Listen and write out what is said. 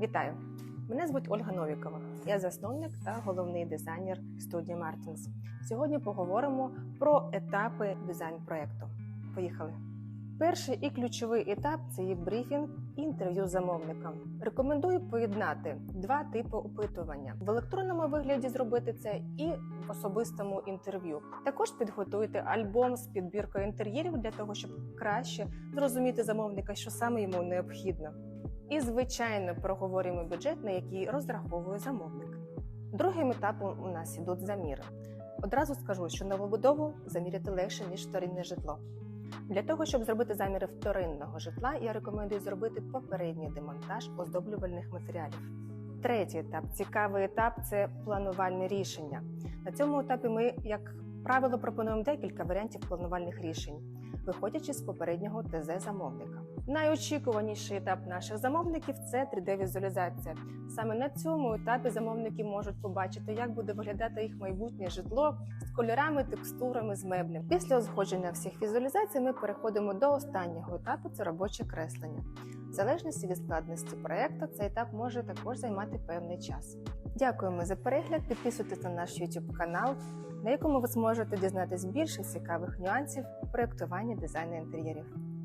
Вітаю! Мене звуть Ольга Новікова. Я засновник та головний дизайнер студії Мартінс. Сьогодні поговоримо про етапи дизайн проекту. Поїхали! Перший і ключовий етап це є брифінг і інтерв'ю з замовником. Рекомендую поєднати два типи опитування: в електронному вигляді зробити це і в особистому інтерв'ю. Також підготуйте альбом з підбіркою інтер'єрів для того, щоб краще зрозуміти замовника, що саме йому необхідно. І, звичайно, проговорюємо бюджет, на який розраховує замовник. Другим етапом у нас ідуть заміри. Одразу скажу, що новобудову заміряти легше, ніж вторинне житло. Для того, щоб зробити заміри вторинного житла, я рекомендую зробити попередній демонтаж оздоблювальних матеріалів. Третій етап цікавий етап це планувальне рішення. На цьому етапі ми, як правило, пропонуємо декілька варіантів планувальних рішень, виходячи з попереднього ТЗ замовника. Найочікуваніший етап наших замовників це 3D-візуалізація. Саме на цьому етапі замовники можуть побачити, як буде виглядати їх майбутнє житло з кольорами, текстурами, з меблями. Після узгодження всіх візуалізацій ми переходимо до останнього етапу це робоче креслення. В залежності від складності проекту, цей етап може також займати певний час. Дякуємо за перегляд. Підписуйтесь на наш YouTube канал, на якому ви зможете дізнатись більше цікавих нюансів проєктування дизайну інтер'єрів.